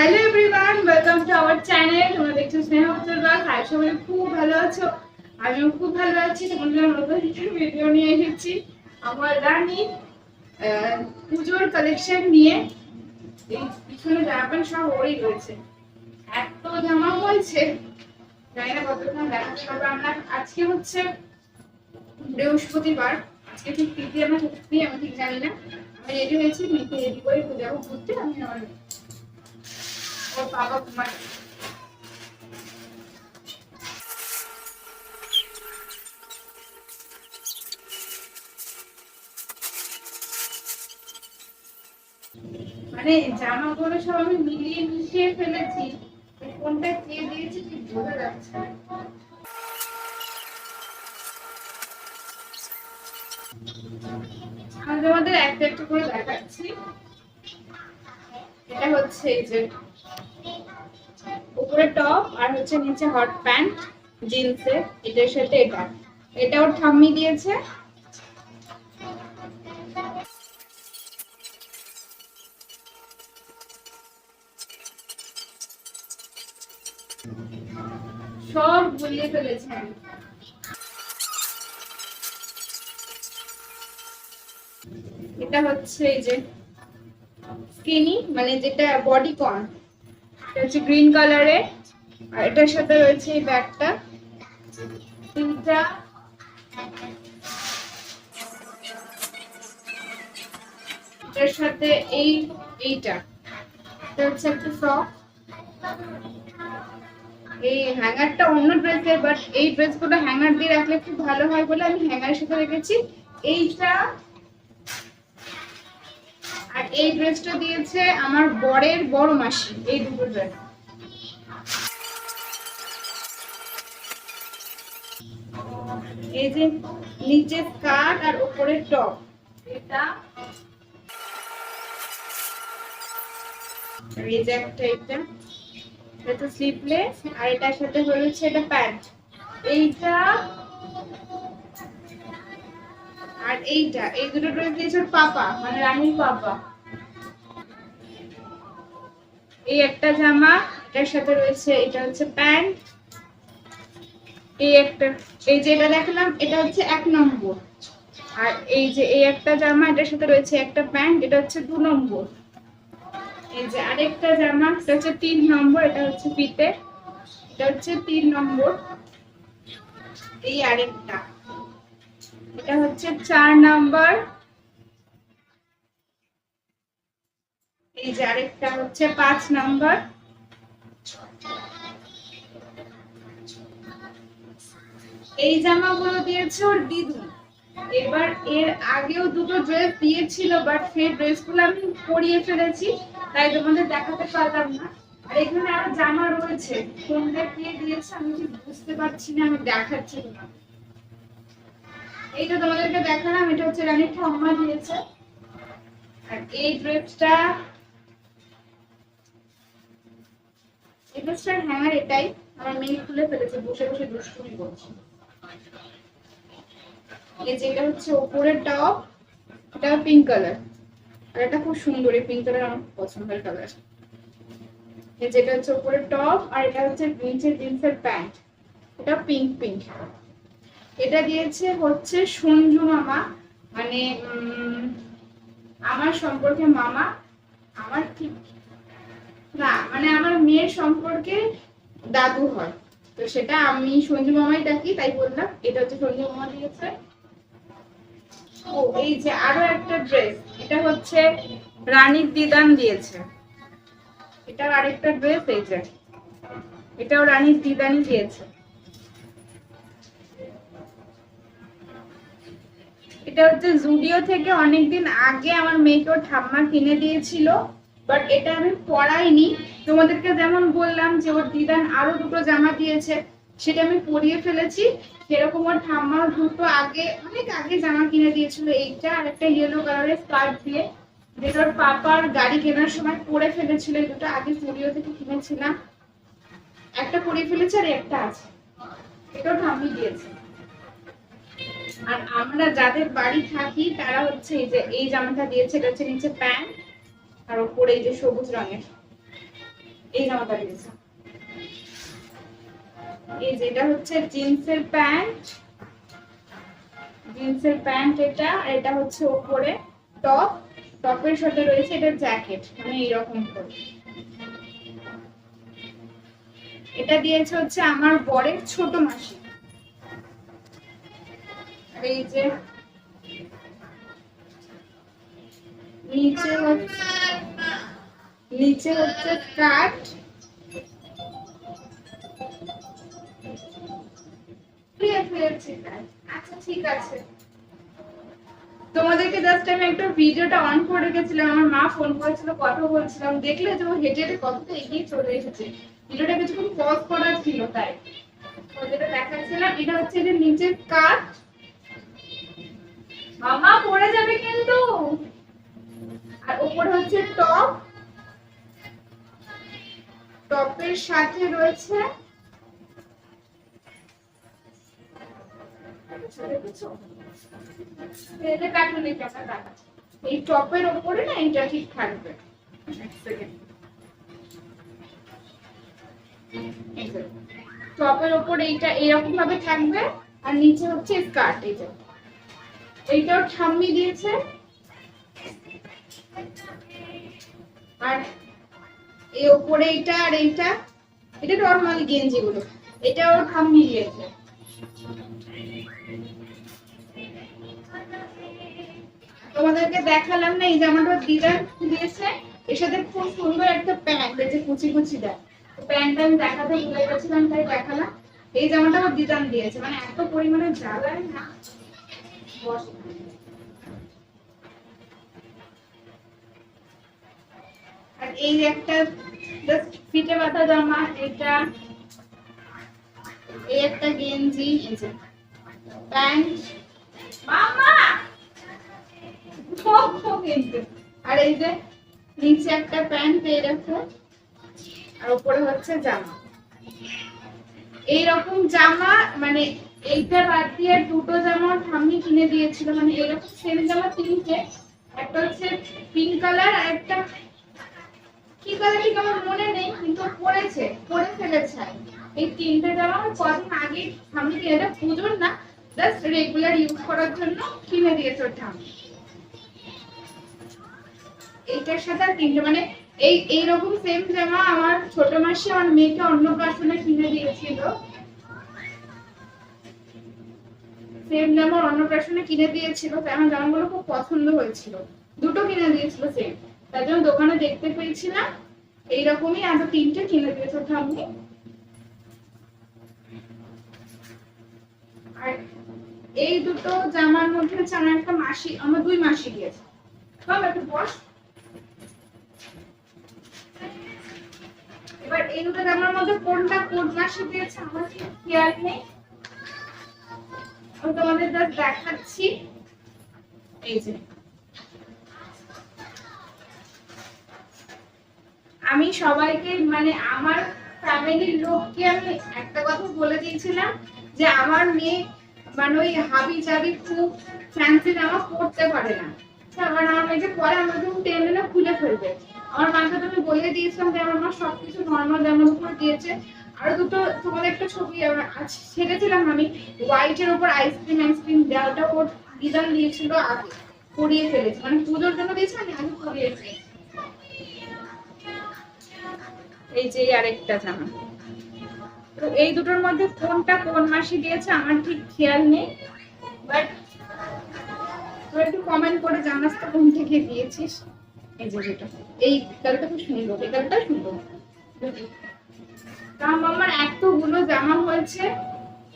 Hello everyone welcome to our channel তোমরা দেখছ স্নেহ উত্তর আর সবাই খুব ভালো আছো। আমিও খুব ভালো আছি। তোমাদের নতুন একটা ভিডিও নিয়ে এসেছি। আমার রানী পুজোর কালেকশন নিয়ে। এই পিছনে জামা প্যান্ট সব ওরই রয়েছে। এত জামা বলছে। জানি না কতক্ষণ দেখা পারব আমরা। আজকে হচ্ছে বৃহস্পতিবার। আজকে ঠিক তৃতীয় সত্যি আমি ঠিক জানি না। আমি রেডি হয়েছি। মেয়েকে রেডি করে যাব ঘুরতে আমি আমার মানে জামাগুলো সব আমি মিলিয়ে মিশিয়ে ফেলেছি। কোনটা কে দিয়েছি ঠিক বোঝা যাচ্ছে আমি তোমাদের একটা একটা করে দেখাচ্ছি। এটা হচ্ছে এই যে উপরে টপ আর হচ্ছে নিচে হট প্যান্ট জিন্সের এটার সাথে এটা। এটা ওর ঠাম্মি দিয়েছে সব গুলিয়ে ফেলেছেন এটা হচ্ছে এই যে স্কিনি মানে যেটা বডি কর্ন এটা গ্রিন কালারে, আর এটার সাথে রয়েছে এই ব্যাগটা। তিনটা। এটার সাথে এই, এইটা। এটা হচ্ছে একটা ফ্রক। এই হ্যাঙ্গারটা অন্য ড্রেসের, বাট এই ড্রেসগুলো হ্যাঙ্গার দিয়ে রাখলে খুব ভালো হয় বলে আমি হ্যাঙ্গারের সাথে রেখেছি। এইটা এই ড্রেসটা দিয়েছে আমার বরের বড় মাসি, এই দুটো ড্রেস এই যে নিচে স্কার্ট আর উপরে টপ। এটা এটা। আর এটার সাথে এটা প্যান্ট। এইটা আর এইটা, এই দুটো ড্রেস দিয়েছে পাপা মানে রানীর পাপা। এই একটা জামা, এটার সাথে রয়েছে, এটা হচ্ছে প্যান্ট। এই একটা, এই যে এটা দেখলাম, এটা হচ্ছে এক নম্বর। আর এই যে এই একটা জামা, এটার সাথে রয়েছে একটা প্যান্ট, এটা হচ্ছে দু নম্বর। এই যে আরেকটা জামা, এটা হচ্ছে তিন নম্বর, এটা হচ্ছে পিতে এটা হচ্ছে তিন নম্বর। এই আরেকটা। এটা হচ্ছে চার নাম্বার। এই যে আরেকটা হচ্ছে পাঁচ নাম্বার। এই জামাগুলো দিয়েছে ওর দিদু। এবার এর আগেও দুটো ড্রেস দিয়েছিল বাট সেই ড্রেসগুলো আমি পরিয়ে ফেলেছি, তাই তোমাদের দেখাতে পারলাম না। আর এখানে আরও জামা রয়েছে, কোনটা কে দিয়েছে আমি ঠিক বুঝতে পারছি না, আমি দেখাচ্ছি তোমাকে এইটা তোমাদেরকে দেখালাম, এটা হচ্ছে রানীর ঠাম্মা দিয়েছে। আর এই ড্রেসটা এই ড্রেসটার হ্যাঙ্গার এটাই, আমার মেয়ে খুলে ফেলেছে, বসে বসে দুষ্টুমি করছে। এটা হচ্ছে উপরের টপ এটা পিঙ্ক কালার আর এটা খুব সুন্দর, এই পিঙ্ক কালার আমার পছন্দের কালার যেটা হচ্ছে উপরের টপ আর এটা হচ্ছে নিচের জিন্সের প্যান্ট এটা পিঙ্ক পিঙ্ক এটা দিয়েছে হচ্ছে সঞ্জু মামা মানে আমার সম্পর্কে মামা, আমার ঠিক না মানে আমার মেয়ের সম্পর্কে দাদু হয়। তো সেটা আমি সঞ্জু মামাই ডাকি, তাই বললাম, এটা হচ্ছে সঞ্জু মামা দিয়েছে। এই যে আরও একটা ড্রেস এটা হচ্ছে রানীর দিদান দিয়েছে। এটা আরেকটা ড্রেস এই যে, এটাও রানীর দিদানি দিয়েছে। এটা হচ্ছে জুডিও থেকে অনেকদিন আগে আমার মেয়েকে ঠাম্মা কিনে দিয়েছিল। বাট এটা আমি পরাইনি তোমাদেরকে যেমন বললাম যে ওর দিদান আরও দুটো জামা দিয়েছে, সেটা আমি পরিয়ে ফেলেছি। সেরকম ওর ঠাম্মা দুটো আগে, অনেক আগে জামা কিনে দিয়েছিল। এইটা আর একটা ইয়েলো কালারের স্কার্ট দিয়ে, যেটা ওর পাপার গাড়ি কেনার সময় পরে ফেলেছিল। এই দুটো আগে স্টুডিও থেকে কিনেছিলাম। একটা পরিয়ে ফেলেছে আর একটা আছে। এটাও ঠাম্মি দিয়েছে। আর আমরা যাদের বাড়ি থাকি, তারা হচ্ছে এই যে, এই জামাটা দিয়েছে, এটা হচ্ছে নিচে প্যান্ট আর উপরে এই যে সবুজ রঙের, এই জামাটা দিয়েছে। এই যেটা হচ্ছে জিন্সের প্যান্ট জিন্সের প্যান্ট এটা, আর এটা হচ্ছে ওপরে টপ, টপের সাথে রয়েছে এটা জ্যাকেট মানে এইরকম করে। এটা দিয়েছে হচ্ছে আমার বরের ছোট মাসি। এই যে নিচে হচ্ছে নিচে হচ্ছে স্কার্ট আচ্ছা দেখলে হেঁটে এগিয়ে চলে এসেছে। ভিডিওটা কিছুক্ষণ ছিল তাই। যেটা দেখাচ্ছিলাম, এটা হচ্ছে যে মামা, পড়ে যাবে কিন্তু। আর উপরে হচ্ছে টপ। টপের সাথে রয়েছে এই টপের ওপরে না এটা ঠিক থাকবে। টপের ওপরে এইটা এরকম ভাবে থাকবে আর নিচে হচ্ছে স্কার্ট এইটা এইটাও ঠাম্মি দিয়েছে। আর এই ওপরে এইটা আর এইটা, এটা নর্মাল গেঞ্জি গুলো। এটা ওর ঠাম্মি দিয়েছে তোমাদেরকে দেখালাম না, এই জামাটা দিদা দিয়েছে। এর সাথে খুব সুন্দর একটা প্যান্ট এই যে কুচি কুচি দেয়। প্যান্টটা আমি দেখাতে ভুলে গেছিলাম, তাই দেখালাম। এই জামাটা আমার দিদান দিয়েছে। মানে এত পরিমাণে জ্বালায় না বসে না। আর এই একটা জাস্ট ফিটে বাঁধা জামা, এটা এই একটা গেঞ্জি প্যান্ট। মামা আর এই যে নিচে একটা প্যান্ট আর উপরে হচ্ছে জামা। এইরকম জামা মানে এইটা বাদ দিয়ে দুটো জামা ঠাম্মি কিনে দিয়েছিল। মানে এরকম সেম জামা তিনটে। একটা হচ্ছে পিঙ্ক কালার আর একটা আমার মনে নেই, কিন্তু ফেলেছে। এই তিনটে জামা কদিন আগে পুজোর না রেগুলার ইউজ করার জন্য কিনে দিয়েছে ওর এইটার সাথে তিনটে মানে এই সেম জামা আমার ছোট মাসি আমার মেয়েকে অন্নপ্রাশনে কিনে দিয়েছিল। সেম জামা অন্নপ্রাশনে কিনে দিয়েছিল, তাই আমার জামাগুলো খুব পছন্দ হয়েছিল। দুটো কিনে দিয়েছিল সেম তার জন্য দোকানে দেখতে পেয়েছিলাম, এইরকমই আরও তিনটে কিনে দিয়েছে ঠাম্মি আর এই দুটো জামার মধ্যে হচ্ছে আমার একটা মাসি, আমার দুই মাসি দিয়েছে বাবা একটু বস। এবার এই দুটো জামার মধ্যে কোনটা কোন মাসে দিয়েছে আমার খেয়াল নেই। আমি তোমাদের দেখাচ্ছি। এই যে আমি সবাইকে মানে আমার ফ্যামিলির লোককে আমি একটা কথা বলে দিয়েছিলাম যে আমার মেয়ে মানে ওই হাবি জাবি খুব ফ্যান্সি জামা পরতে পারে না। কারণ আমার মেয়েকে পরে আমার যখন টেনে না খুলে ফেলবে। আমার মাকে তো আমি বলে দিয়েছিলাম যে আমার মা সবকিছু নর্মাল জামার উপর দিয়েছে। আর দুটো তোমাদের একটা ছবি আমার ছেড়েছিলাম আমি হোয়াইটের উপর আইসক্রিম আইসক্রিম দেওয়াটা ওর দিদান দিয়েছিল আগে, পরিয়ে ফেলেছে। মানে পুজোর জন্য দিয়েছে আমি আগে পরিয়ে ফেলেছি। এই যে আরেকটা জামা। তো এই দুটোর মধ্যে কোনটা কোন মাসে দিয়েছে আমার ঠিক খেয়াল নেই বাট তুই একটু কমেন্ট করে জানাস তো কোন থেকে দিয়েছিস। এই যে যেটা এই কালারটা খুব সুন্দর, এই কালারটা সুন্দর। তা আমার এতগুলো জামা হয়েছে,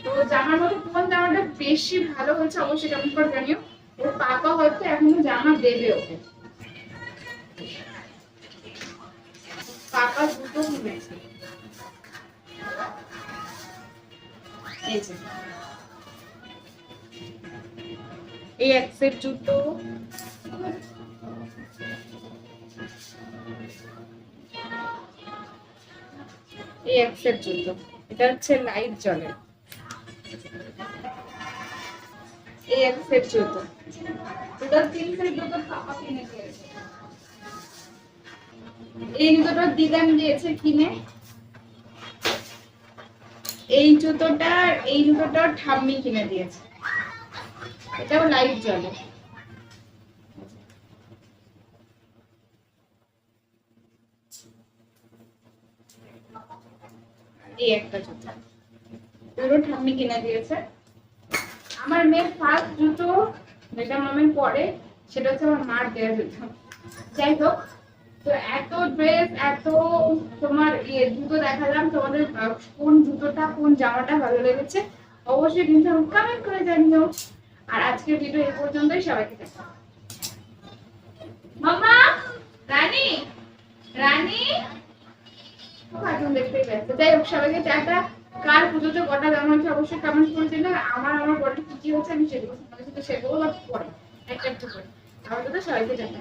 তো জামার মধ্যে কোন জামাটা বেশি ভালো হয়েছে অবশ্যই কমেন্ট করে জানিও। ওর পাপা হয়তো এখনও জামা দেবে ওকে। পাপা দুটো কিনেছে এই যে। এক সেট জুতো। এই এক সেট জুতো। এটা হচ্ছে লাইট জলে। এই এক সেট জুতো। দুটো তিন সেট জুতো পাপা কিনে দিয়েছে এই জুতোটা দিদান দিয়েছে কিনে। এই জুতোটা এই জুতোটা ঠাম্মি কিনে দিয়েছে। এটাও লাইট জ্বলে এই একটা জুতো। ঠাম্মি কিনে দিয়েছে। আমার মেয়ের ফার্স্ট জুতো পরে, সেটা হচ্ছে আমার মার যাই হোক তো এত ড্রেস এত তোমার জুতো দেখালাম, তোমাদের কোন জুতোটা, কোন জামাটা ভালো লেগেছে, অবশ্যই কিন্তু কমেন্ট করে জানিও। আর ভিডিও এই পর্যন্তই, সবাইকে দেখা কার পুজোতে কটা অবশ্যই কমেন্ট করে দিন আমার আমার বড় কি হচ্ছে আমি সেগুলো সেগুলো পরে, একটা তো সবাইকে টাটা।